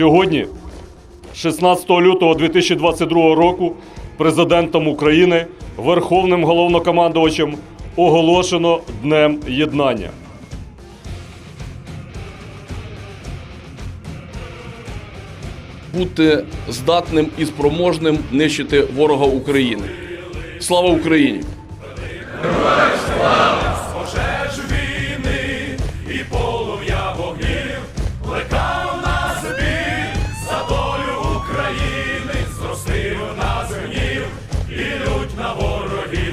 Сьогодні, 16 лютого 2022 року, президентом України, Верховним головнокомандувачем оголошено Днем Єднання. бути здатним і спроможним нищити ворога України. Слава Україні! пожеж України, на нас ідуть на ворогів,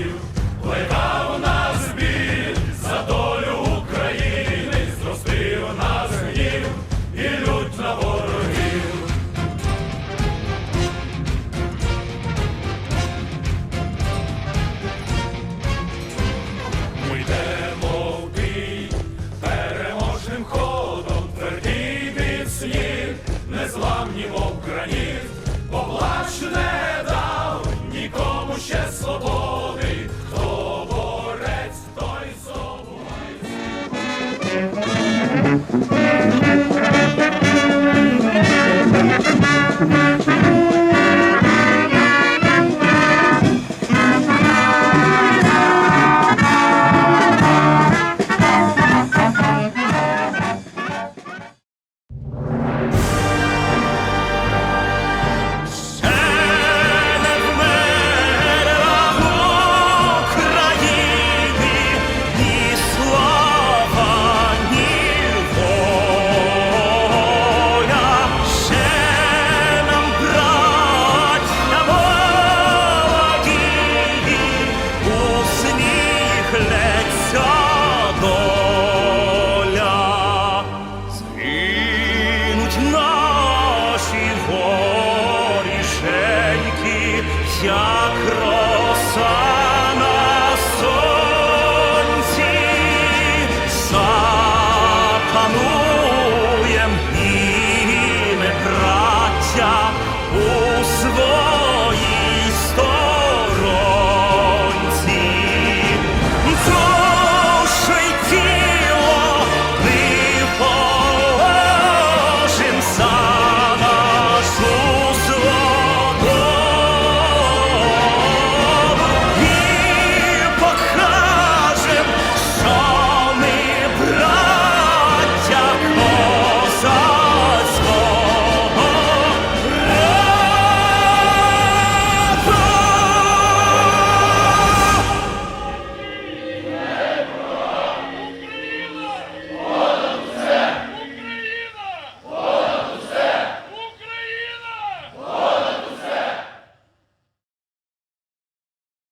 Лється доля. Згинуть наші воріженьки, як